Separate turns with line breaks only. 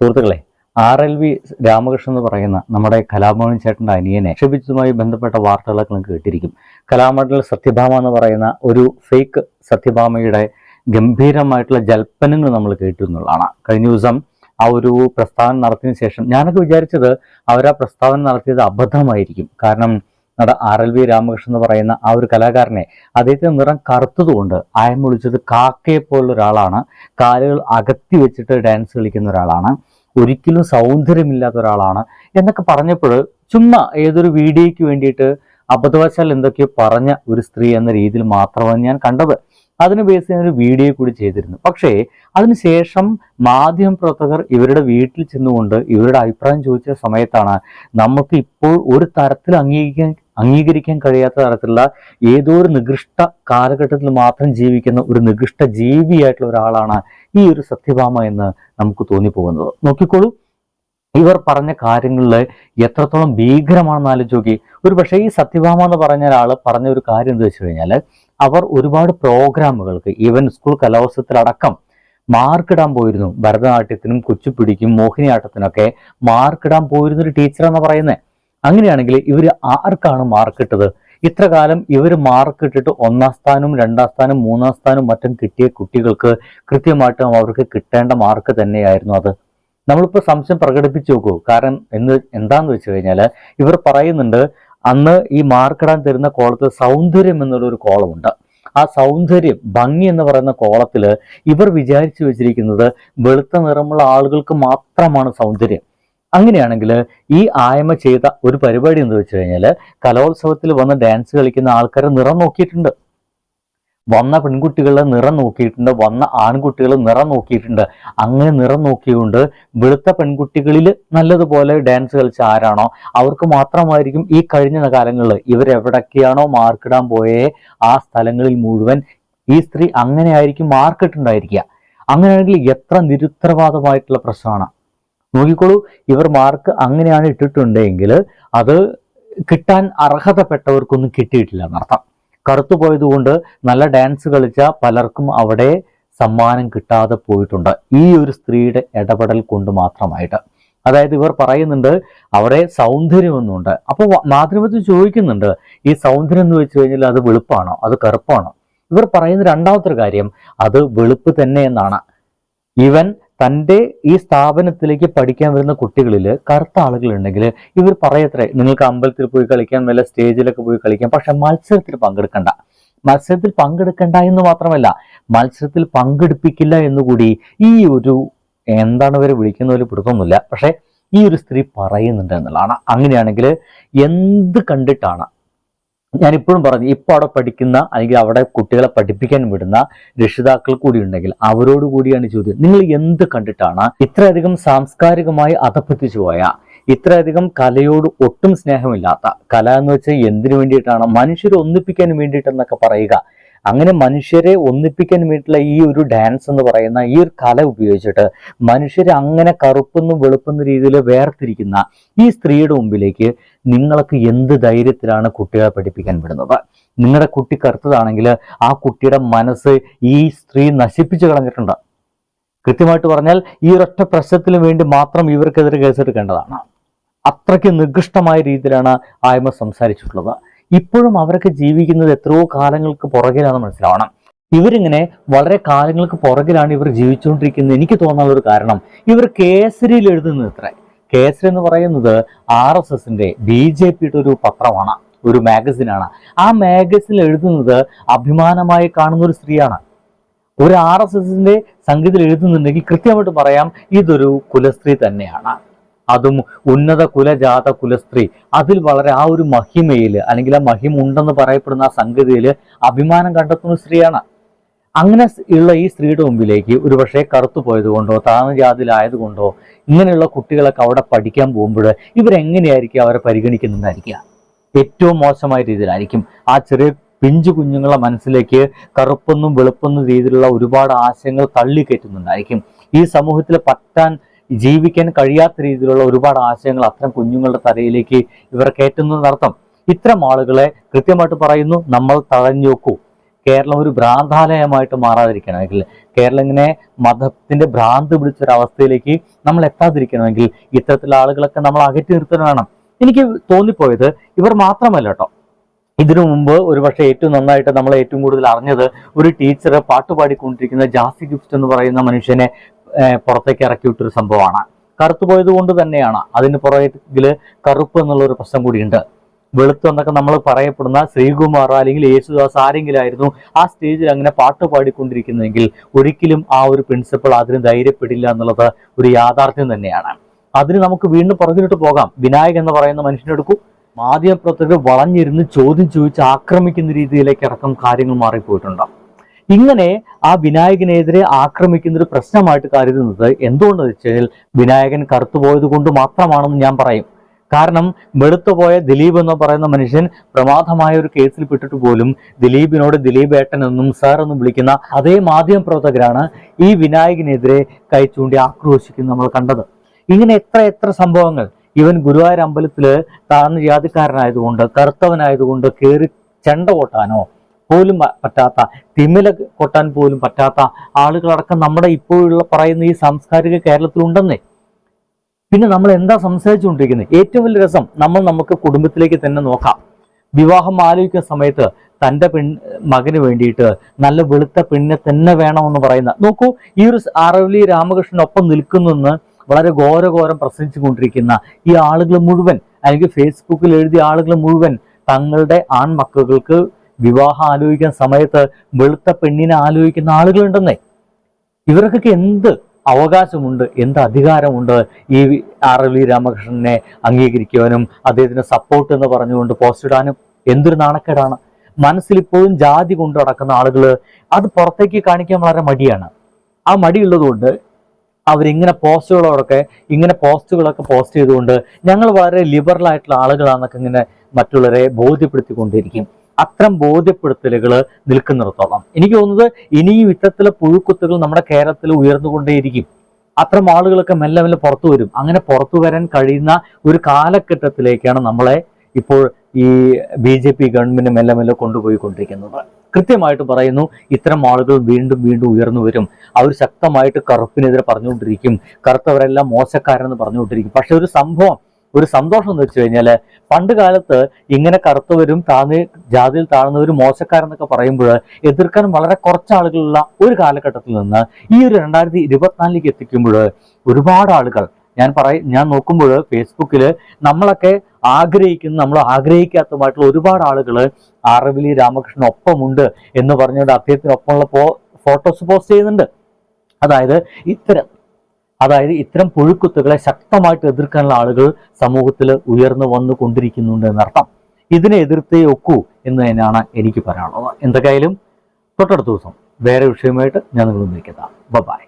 സുഹൃത്തുക്കളെ R L V Ramakrishnan എന്ന് പറയുന്ന നമ്മുടെ കലാഭവൻ ചേട്ടന്റെ അനിയനെ ക്ഷപിച്ചതുമായി ബന്ധപ്പെട്ട വാർത്തകളൊക്കെ നിങ്ങൾക്ക് കിട്ടിയിരിക്കും. കലാമണ്ഡൽ സത്യഭാമ എന്ന് പറയുന്ന ഒരു ഫേക്ക് സത്യഭാമയുടെ ഗംഭീരമായിട്ടുള്ള ജൽപ്പനങ്ങൾ നമ്മൾ കേട്ടു എന്നുള്ളതാണ്. കഴിഞ്ഞ ദിവസം ആ ഒരു പ്രസ്താവന നടത്തിയതിനു ശേഷം ഞാനൊക്കെ വിചാരിച്ചത് അവരാ പ്രസ്താവന നടത്തിയത് അബദ്ധമായിരിക്കും. കാരണം നമ്മുടെ ആർ എൽ വി രാമകൃഷ്ണൻ എന്ന് പറയുന്ന ആ ഒരു കലാകാരനെ അദ്ദേഹത്തിന് നിറം കറുത്തതുകൊണ്ട് ആയം വിളിച്ചത് കാക്കയെ പോലുള്ള ഒരാളാണ്. കാലുകൾ അകത്തി വെച്ചിട്ട് ഡാൻസ് കളിക്കുന്ന ഒരാളാണ്. ഒരിക്കലും സൗന്ദര്യമില്ലാത്ത ഒരാളാണ്. എന്നൊക്കെ പറഞ്ഞപ്പോൾ ചുമ്മാ ഏതൊരു വീഡിയോയ്ക്ക് വേണ്ടിയിട്ട് അബദ്ധവശാൽ എന്തൊക്കെയോ പറഞ്ഞ ഒരു സ്ത്രീ എന്ന രീതിയിൽ മാത്രമാണ് ഞാൻ കണ്ടത്. അതിന് ബേസ് ചെയ്യാൻ ഒരു വീഡിയോ കൂടി ചെയ്തിരുന്നു. പക്ഷേ അതിനുശേഷം മാധ്യമ പ്രവർത്തകർ ഇവരുടെ വീട്ടിൽ ചെന്നുകൊണ്ട് ഇവരുടെ അഭിപ്രായം ചോദിച്ച സമയത്താണ് നമുക്ക് ഇപ്പോൾ ഒരു തരത്തിൽ അംഗീകരിക്കാൻ അംഗീകരിക്കാൻ കഴിയാത്ത തരത്തിലുള്ള ഏതോ ഒരു നികൃഷ്ട കാലഘട്ടത്തിൽ മാത്രം ജീവിക്കുന്ന ഒരു നികൃഷ്ട ജീവിയായിട്ടുള്ള ഒരാളാണ് ഈ ഒരു സത്യഭാമ എന്ന് നമുക്ക് തോന്നിപ്പോകുന്നത്. നോക്കിക്കോളൂ. ഇവർ പറഞ്ഞ കാര്യങ്ങളിൽ എത്രത്തോളം ഭീകരമാണെന്ന് ആലോചിച്ച് നോക്കി. ഒരു പക്ഷേ ഈ സത്യഭാമ എന്ന് പറഞ്ഞ ഒരാൾ പറഞ്ഞ ഒരു കാര്യം എന്ന് വെച്ച് കഴിഞ്ഞാൽ അവർ ഒരുപാട് പ്രോഗ്രാമുകൾക്ക് ഈവൻ സ്കൂൾ കലോത്സവത്തിലടക്കം മാർക്കിടാൻ പോയിരുന്നു. ഭരതനാട്യത്തിനും കുച്ചിപ്പിടിക്കും മോഹിനിയാട്ടത്തിനൊക്കെ മാർക്കിടാൻ പോയിരുന്നൊരു ടീച്ചറാന്ന് പറയുന്നത് അങ്ങനെയാണെങ്കിൽ ഇവർ ആർക്കാണ് മാർക്കിട്ടത് ഇത്ര കാലം ഇവർ മാർക്കിട്ടിട്ട് ഒന്നാം സ്ഥാനവും രണ്ടാം സ്ഥാനവും മൂന്നാം സ്ഥാനവും മറ്റും കിട്ടിയ കുട്ടികൾക്ക് കൃത്യമായിട്ടും അവർക്ക് കിട്ടേണ്ട മാർക്ക് തന്നെയായിരുന്നു അത്. നമ്മളിപ്പോൾ സംശയം പ്രകടിപ്പിച്ചു നോക്കൂ. കാരണം എന്ന് എന്താന്ന് വെച്ച് കഴിഞ്ഞാൽ ഇവർ പറയുന്നുണ്ട് അന്ന് ഈ മാർക്കിടാൻ തരുന്ന കോളത്തിൽ സൗന്ദര്യം എന്നുള്ള ഒരു കോളമുണ്ട്. ആ സൗന്ദര്യം ഭംഗി എന്ന് പറയുന്ന കോളത്തിൽ ഇവർ വിചാരിച്ചു വെച്ചിരിക്കുന്നത് വെളുത്ത നിറമുള്ള ആളുകൾക്ക് മാത്രമാണ് സൗന്ദര്യം. അങ്ങനെയാണെങ്കിൽ ഈ ആയമ ചെയ്ത ഒരു പരിപാടി എന്ന് വെച്ച് കഴിഞ്ഞാൽ കലോത്സവത്തിൽ വന്ന് ഡാൻസ് കളിക്കുന്ന ആൾക്കാരെ നിറം നോക്കിയിട്ടുണ്ട്. വന്ന പെൺകുട്ടികളെ നിറം നോക്കിയിട്ടുണ്ട് വന്ന ആൺകുട്ടികൾ നിറം നോക്കിയിട്ടുണ്ട്. അങ്ങനെ നിറം നോക്കിയുകൊണ്ട് വെളുത്ത പെൺകുട്ടികളിൽ നല്ലതുപോലെ ഡാൻസ് കളിച്ച ആരാണോ അവർക്ക് മാത്രമായിരിക്കും ഈ കഴിഞ്ഞ കാലങ്ങളിൽ ഇവരെവിടൊക്കെയാണോ മാർക്കിടാൻ പോയേ ആ സ്ഥലങ്ങളിൽ മുഴുവൻ ഈ സ്ത്രീ അങ്ങനെ ആയിരിക്കും മാർക്കിട്ടുണ്ടായിരിക്കുക അങ്ങനെയാണെങ്കിൽ എത്ര നിരുത്തരവാദമായിട്ടുള്ള പ്രശ്നമാണ്. നോക്കിക്കോളൂ ഇവർ മാർക്ക് അങ്ങനെയാണ് ഇട്ടിട്ടുണ്ടെങ്കിൽ അത് കിട്ടാൻ അർഹതപ്പെട്ടവർക്കൊന്നും കിട്ടിയിട്ടില്ല എന്നർത്ഥം. കറുത്തു പോയതുകൊണ്ട് നല്ല ഡാൻസ് കളിച്ച പലർക്കും അവിടെ സമ്മാനം കിട്ടാതെ പോയിട്ടുണ്ട്. ഈ ഒരു സ്ത്രീയുടെ ഇടപെടൽ കൊണ്ട് മാത്രമായിട്ട്. അതായത് ഇവർ പറയുന്നുണ്ട് അവിടെ സൗന്ദര്യമൊന്നുണ്ട് അപ്പോൾ മാധ്യമത്തിൽ ചോദിക്കുന്നുണ്ട് ഈ സൗന്ദര്യം എന്ന് വെച്ച് കഴിഞ്ഞാൽ അത് വെളുപ്പാണോ? അത് കറുപ്പാണോ? ഇവർ പറയുന്ന രണ്ടാമത്തെ കാര്യം അത് വെളുപ്പ് തന്നെ എന്നാണ്. ഈവൻ തന്റെ ഈ സ്ഥാപനത്തിലേക്ക് പഠിക്കാൻ വരുന്ന കുട്ടികളിൽ കറുത്ത ആളുകളുണ്ടെങ്കിൽ ഇവർ പറയത്രേ നിങ്ങൾക്ക് അമ്പലത്തിൽ പോയി കളിക്കാം വല്ല സ്റ്റേജിലൊക്കെ പോയി കളിക്കാം പക്ഷെ മത്സരത്തിൽ പങ്കെടുക്കണ്ട. മത്സരത്തിൽ പങ്കെടുക്കണ്ട എന്ന് മാത്രമല്ല മത്സരത്തിൽ പങ്കെടുപ്പിക്കില്ല എന്നുകൂടി ഈ ഒരു എന്താണ് ഇവരെ വിളിക്കുന്നവർ പിടുത്തമൊന്നുമില്ല. പക്ഷേ ഈ ഒരു സ്ത്രീ പറയുന്നുണ്ട് എന്നുള്ളതാണ്. അങ്ങനെയാണെങ്കിൽ എന്ത് കണ്ടിട്ടാണ് ഞാൻ ഇപ്പോഴും പറഞ്ഞു ഇപ്പോൾ അവിടെ പഠിക്കുന്ന അല്ലെങ്കിൽ അവിടെ കുട്ടികളെ പഠിപ്പിക്കാൻ വിടുന്ന രക്ഷിതാക്കൾ കൂടി ഉണ്ടെങ്കിൽ അവരോട് കൂടിയാണ് ചോദ്യം. നിങ്ങൾ എന്ത് കണ്ടിട്ടാണ് ഇത്രയധികം സാംസ്കാരികമായി അധപ്പതിച്ചു പോയ ഇത്രയധികം കലയോട് ഒട്ടും സ്നേഹമില്ലാത്ത കല എന്ന് വെച്ചാൽ എന്തിനു വേണ്ടിയിട്ടാണ്? മനുഷ്യരെ ഒന്നിപ്പിക്കാൻ വേണ്ടിയിട്ടെന്നൊക്കെ പറയുക. അങ്ങനെ മനുഷ്യരെ ഒന്നിപ്പിക്കാൻ വേണ്ടിയിട്ടുള്ള ഈ ഒരു ഡാൻസ് എന്ന് പറയുന്ന ഈ ഒരു കല ഉപയോഗിച്ചിട്ട് മനുഷ്യരെ അങ്ങനെ കറുപ്പെന്നും വെളുപ്പെന്ന രീതിയിൽ വേർതിരിക്കുന്ന ഈ സ്ത്രീയുടെ മുമ്പിലേക്ക് നിങ്ങൾക്ക് എന്ത് ധൈര്യത്തിലാണ് കുട്ടികളെ പഠിപ്പിക്കാൻ വിടുന്നത്? നിങ്ങളുടെ കുട്ടി കറുത്തതാണെങ്കിൽ ആ കുട്ടിയുടെ മനസ്സ് ഈ സ്ത്രീ നശിപ്പിച്ചു കളഞ്ഞിട്ടുണ്ട്. കൃത്യമായിട്ട് പറഞ്ഞാൽ ഈ ഒരൊറ്റ പ്രശ്നത്തിന് വേണ്ടി മാത്രം ഇവർക്കെതിരെ കേസെടുക്കേണ്ടതാണ്. അത്രയ്ക്ക് നികൃഷ്ടമായ രീതിയിലാണ് ആയ്മ സംസാരിച്ചിട്ടുള്ളത്. ഇപ്പോഴും അവരൊക്കെ ജീവിക്കുന്നത് എത്രയോ കാലങ്ങൾക്ക് പുറകിലാണെന്ന് മനസ്സിലാവണം. ഇവരിങ്ങനെ വളരെ കാലങ്ങൾക്ക് പുറകിലാണ് ഇവർ ജീവിച്ചുകൊണ്ടിരിക്കുന്നത്. എനിക്ക് തോന്നാനുള്ള ഒരു കാരണം ഇവർ കേസരിയിൽ എഴുതുന്നത് ഇത്ര. കേസരി എന്ന് പറയുന്നത് ആർ എസ് എസിന്റെ ബി ജെ പിയുടെ ഒരു പത്രമാണ് ഒരു മാഗസിനാണ്. ആ മാഗസിനിൽ എഴുതുന്നത് അഭിമാനമായി കാണുന്ന ഒരു സ്ത്രീയാണ്. ഒരു ആർ എസ് എസിന്റെ സംഗീതത്തിൽ എഴുതുന്നുണ്ടെങ്കിൽ കൃത്യമായിട്ട് പറയാം ഇതൊരു കുലസ്ത്രീ തന്നെയാണ്. അതും ഉന്നത കുലജാത കുലസ്ത്രീ. അതിൽ വളരെ ആ ഒരു മഹിമയിൽ അല്ലെങ്കിൽ ആ മഹിമ ഉണ്ടെന്ന് പറയപ്പെടുന്ന ആ സംഗതിയിൽ അഭിമാനം കണ്ടെത്തുന്ന സ്ത്രീയാണ്. അങ്ങനെ ഉള്ള ഈ സ്ത്രീയുടെ മുമ്പിലേക്ക് ഒരുപക്ഷെ കറുത്തു പോയതുകൊണ്ടോ താഴ്ന്ന ജാതിയിലായതുകൊണ്ടോ ഇങ്ങനെയുള്ള കുട്ടികളൊക്കെ അവിടെ പഠിക്കാൻ പോകുമ്പോൾ ഇവരെങ്ങനെയായിരിക്കും അവരെ പരിഗണിക്കുന്നതായിരിക്കുക ഏറ്റവും മോശമായ രീതിയിലായിരിക്കും. ആ ചെറിയ പിഞ്ചു കുഞ്ഞുങ്ങളെ മനസ്സിലേക്ക് കറുപ്പെന്നും വെളുപ്പെന്നും രീതിയിലുള്ള ഒരുപാട് ആശയങ്ങൾ തള്ളിക്കയറ്റുന്നുണ്ടായിരിക്കും ഈ സമൂഹത്തിൽ പറ്റാൻ ജീവിക്കാൻ കഴിയാത്ത രീതിയിലുള്ള ഒരുപാട് ആശയങ്ങൾ അത്തരം കുഞ്ഞുങ്ങളുടെ തലയിലേക്ക് ഇവർ കയറ്റുന്നതിനർത്ഥം ഇത്തരം ആളുകളെ കൃത്യമായിട്ട് പറയുന്നു നമ്മൾ തഴഞ്ഞു കേരളം ഒരു ഭ്രാന്താലയമായിട്ട് മാറാതിരിക്കണമെങ്കിൽ കേരളം ഇങ്ങനെ മതത്തിന്റെ ഭ്രാന്ത് പിടിച്ചൊരവസ്ഥയിലേക്ക് നമ്മൾ എത്താതിരിക്കണമെങ്കിൽ ഇത്തരത്തിലുള്ള ആളുകളൊക്കെ നമ്മൾ അകറ്റി നിർത്തണം വേണം. എനിക്ക് തോന്നിപ്പോയത് ഇവർ മാത്രമല്ല കേട്ടോ. ഇതിനു മുമ്പ് ഒരുപക്ഷെ ഏറ്റവും നന്നായിട്ട് നമ്മൾ ഏറ്റവും കൂടുതൽ അറിഞ്ഞത് ഒരു ടീച്ചർ പാട്ടുപാടിക്കൊണ്ടിരിക്കുന്ന ജാസി ഗിഫ്റ്റ് എന്ന് പറയുന്ന മനുഷ്യനെ പുറത്തേക്ക് ഇറക്കി വിട്ടൊരു സംഭവമാണ്. കറുത്തു പോയത് കൊണ്ട് തന്നെയാണ്. അതിന് പുറകിൽ കറുപ്പ് എന്നുള്ളൊരു പ്രശ്നം കൂടിയുണ്ട്. വെളുത്തു എന്നൊക്കെ നമ്മൾ പറയപ്പെടുന്ന ശ്രീകുമാർ അല്ലെങ്കിൽ യേശുദാസ് ആരെങ്കിലും ആയിരുന്നു ആ സ്റ്റേജിൽ അങ്ങനെ പാട്ട് പാടിക്കൊണ്ടിരിക്കുന്നതെങ്കിൽ ഒരിക്കലും ആ ഒരു പ്രിൻസിപ്പൾ അതിന് ധൈര്യപ്പെടില്ല എന്നുള്ളത് ഒരു യാഥാർത്ഥ്യം തന്നെയാണ്. അതിന് നമുക്ക് വീണ്ടും പുറകിലോട്ട് പോകാം. വിനായക് എന്ന് പറയുന്ന മനുഷ്യനെടുക്കൂ മാധ്യമപ്രവർത്തകർ വളഞ്ഞിരുന്ന് ചോദ്യം ചോദിച്ച് ആക്രമിക്കുന്ന രീതിയിലേക്ക് അടക്കം കാര്യങ്ങൾ മാറിപ്പോയിട്ടുണ്ട്. ഇങ്ങനെ ആ വിനായകനെതിരെ ആക്രമിക്കുന്ന ഒരു പ്രശ്നമായിട്ട് കരുതുന്നത് എന്തുകൊണ്ടെന്ന് വെച്ച് കഴിഞ്ഞാൽ വിനായകൻ കറുത്തുപോയത് കൊണ്ട് മാത്രമാണെന്ന് ഞാൻ പറയും. കാരണം വെളുത്തുപോയ ദിലീപ് എന്ന് പറയുന്ന മനുഷ്യൻ പ്രമാദമായ ഒരു കേസിൽ പെട്ടിട്ട് പോലും ദിലീപിനോട് ദിലീപ് ഏട്ടൻ എന്നും സാർ എന്നും വിളിക്കുന്ന അതേ മാധ്യമ പ്രവർത്തകരാണ് ഈ വിനായകനെതിരെ കൈ ചൂണ്ടി ആക്രോശിക്കുന്നത് നമ്മൾ കണ്ടത്. ഇങ്ങനെ എത്ര എത്ര സംഭവങ്ങൾ. ഇവൻ ഗുരുവായൂർ അമ്പലത്തിൽ താഴ്ന്ന ജാതിക്കാരനായതുകൊണ്ട് കറുത്തവനായതുകൊണ്ട് കയറി ചെണ്ട കൊട്ടാനോ പോലും പറ്റാത്ത തിമില കൊട്ടാൻ പോലും പറ്റാത്ത ആളുകളടക്കം നമ്മുടെ ഇപ്പോഴുള്ള പറയുന്ന ഈ സാംസ്കാരിക കേരളത്തിലുണ്ടെന്നേ. പിന്നെ നമ്മൾ എന്താ സംസാരിച്ചുകൊണ്ടിരിക്കുന്നത് ഏറ്റവും വലിയ രസം നമ്മൾ നമുക്ക് കുടുംബത്തിലേക്ക് തന്നെ നോക്കാം. വിവാഹം ആലോചിക്കുന്ന സമയത്ത് തന്റെ പെൺ മകന് വേണ്ടിയിട്ട് നല്ല വെളുത്ത പെണ്ണിനെ തന്നെ വേണമെന്ന് പറയുന്ന നോക്കൂ ഈ ഒരു ആറവലി രാമകൃഷ്ണനൊപ്പം നിൽക്കുന്നെന്ന് വളരെ ഘോരഘോരം പ്രസംഗിച്ചു കൊണ്ടിരിക്കുന്ന ഈ ആളുകൾ മുഴുവൻ അല്ലെങ്കിൽ ഫേസ്ബുക്കിൽ എഴുതിയ ആളുകൾ മുഴുവൻ തങ്ങളുടെ ആൺമക്കൾക്ക് വിവാഹം ആലോചിക്കുന്ന സമയത്ത് വെളുത്ത പെണ്ണിനെ ആലോചിക്കുന്ന ആളുകളുണ്ടെന്നേ. ഇവർക്കൊക്കെ എന്ത് അവകാശമുണ്ട്? എന്ത് അധികാരമുണ്ട്? ഈ ആർ എൽ വി രാമകൃഷ്ണനെ അംഗീകരിക്കുവാനും അദ്ദേഹത്തിന് സപ്പോർട്ട് എന്ന് പറഞ്ഞുകൊണ്ട് പോസ്റ്റ് ഇടാനും എന്തൊരു നാണക്കേടാണ്. മനസ്സിൽ ഇപ്പോഴും ജാതി കൊണ്ടു നടക്കുന്ന ആളുകൾ അത് പുറത്തേക്ക് കാണിക്കാൻ വളരെ മടിയാണ്. ആ മടിയുള്ളതുകൊണ്ട് അവരിങ്ങനെ പോസ്റ്റുകളോടൊക്കെ ഇങ്ങനെ പോസ്റ്റുകളൊക്കെ പോസ്റ്റ് ചെയ്തുകൊണ്ട് ഞങ്ങൾ വളരെ ലിബറൽ ആയിട്ടുള്ള ആളുകളാണെന്നൊക്കെ ഇങ്ങനെ മറ്റുള്ളവരെ ബോധ്യപ്പെടുത്തിക്കൊണ്ടിരിക്കും. അത്തരം ബോധ്യപ്പെടുത്തലുകൾ നിൽക്കുന്നിടത്തോളം. എനിക്ക് തോന്നുന്നത് ഇനിയും ഇത്തരത്തിലെ പുഴുക്കുത്തുകൾ നമ്മുടെ കേരളത്തിൽ ഉയർന്നുകൊണ്ടേയിരിക്കും. അത്തരം ആളുകളൊക്കെ മെല്ലെ മെല്ലെ പുറത്തു വരും. അങ്ങനെ പുറത്തു വരാൻ കഴിയുന്ന ഒരു കാലഘട്ടത്തിലേക്കാണ് നമ്മളെ ഇപ്പോൾ ഈ ബി ജെ പി ഗവൺമെന്റ് മെല്ലെ മെല്ലെ കൊണ്ടുപോയിക്കൊണ്ടിരിക്കുന്നത്. കൃത്യമായിട്ട് പറയുന്നു ഇത്തരം ആളുകൾ വീണ്ടും വീണ്ടും ഉയർന്നു വരും. അവർ ശക്തമായിട്ട് കറുപ്പിനെതിരെ പറഞ്ഞുകൊണ്ടിരിക്കും. കറുത്തവരെല്ലാം മോശക്കാരെന്ന് പറഞ്ഞുകൊണ്ടിരിക്കും. പക്ഷെ ഒരു സംഭവം ഒരു സന്തോഷം എന്ന് വെച്ച് കഴിഞ്ഞാൽ പണ്ട് കാലത്ത് ഇങ്ങനെ കറുത്തവരും താന്ന് ജാതിയിൽ താഴ്ന്നവരും മോശക്കാരെന്നൊക്കെ പറയുമ്പോൾ എതിർക്കാൻ വളരെ കുറച്ച് ആളുകളുള്ള ഒരു കാലഘട്ടത്തിൽ നിന്ന് ഈ ഒരു രണ്ടായിരത്തി ഇരുപത്തിനാലിലേക്ക് എത്തിക്കുമ്പോൾ ഒരുപാട് ആളുകൾ ഞാൻ പറയും ഞാൻ നോക്കുമ്പോൾ ഫേസ്ബുക്കിൽ നമ്മളൊക്കെ ആഗ്രഹിക്കുന്ന നമ്മൾ ആഗ്രഹിക്കാത്തതുമായിട്ടുള്ള ഒരുപാട് ആളുകൾ ആറവിലി രാമകൃഷ്ണൻ ഒപ്പമുണ്ട് എന്ന് പറഞ്ഞുകൊണ്ട് അദ്ദേഹത്തിനൊപ്പമുള്ള പോ ഫോട്ടോസ് പോസ്റ്റ് ചെയ്യുന്നുണ്ട്. അതായത് ഇത്തരം അതായത് ഇത്തരം പുഴുക്കുത്തുകളെ ശക്തമായിട്ട് എതിർക്കാനുള്ള ആളുകൾ സമൂഹത്തിൽ ഉയർന്നു വന്നു കൊണ്ടിരിക്കുന്നുണ്ട് എന്നർത്ഥം. ഇതിനെ എതിർത്തേ ഒക്കൂ എന്ന് തന്നെയാണ് എനിക്ക് പറയാനുള്ളത്. എന്തൊക്കെയായാലും തൊട്ടടുത്ത ദിവസം വേറെ വിഷയമായിട്ട് ഞാൻ നിങ്ങൾ നിൽക്കുന്ന ബൈ.